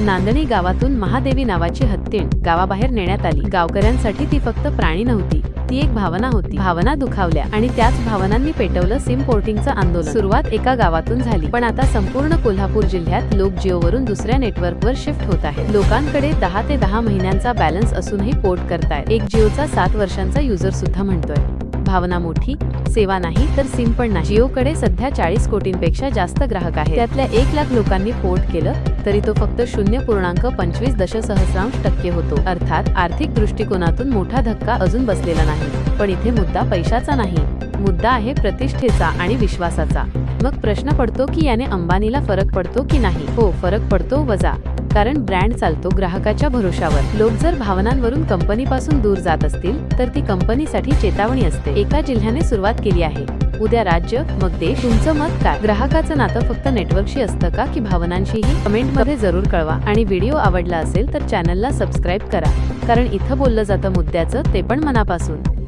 नांदणी गावातून महादेवी नावाची हत्तीण गावाबाहेर नेण्यात आली. गावकऱ्यांसाठी ती फक्त प्राणी नव्हती ती एक भावना होती. भावना दुखावल्या आणि त्याच भावनांनी पेटवलं सिम पोर्टिंगचं आंदोलन. सुरुवात एका गावातून झाली पण आता संपूर्ण कोल्हापूर जिल्ह्यात लोक जिओवरून दुसऱ्या नेटवर्कवर शिफ्ट होत आहे लोकांकडे दहा ते दहा महिन्यांचा बॅलन्स असूनही पोर्ट करतायत एक जिओचा सात वर्षांचा युजर सुद्धा म्हणतोय. भावना मोठी सेवा नाही तर सिम पण नाही. जिओकडे सध्या चाळीस कोटींपेक्षा जास्त ग्राहक आहेत. त्यातल्या एक लाख लोकांनी पोर्ट केलं तरी तो फक्त शून्य पूर्णांक पंचवीस दशसहस्रांश टक्के होतो. अर्थात आर्थिक दृष्टिकोनातून मोठा धक्का अजून बसलेला नाही. पण इथे मुद्दा पैशाचा नाही. मुद्दा आहे प्रतिष्ठेचा आणि विश्वासाचा. मग प्रश्न पडतो की याने अंबानीला फरक पडतो की नाही? हो फरक पडतो वजा. कारण ब्रँड चालतो ग्राहकाच्या भरोशावर. लोक जर भावनांवरून कंपनीपासून दूर जात असतील तर ती कंपनीसाठी चेतावणी असते. एका जिल्ह्याने सुरुवात केली आहे. उद्या राज्य मग देश. तुमचं मत काय? ग्राहकाचं नातं फक्त नेटवर्कशी असतं का? की भावनांशीही? कमेंटमध्ये जरूर कळवा. आणि व्हिडिओ आवडला असेल तर चॅनलला सबस्क्राईब करा. कारण इथं बोललं जातं मुद्द्याचं ते पण मनापासून.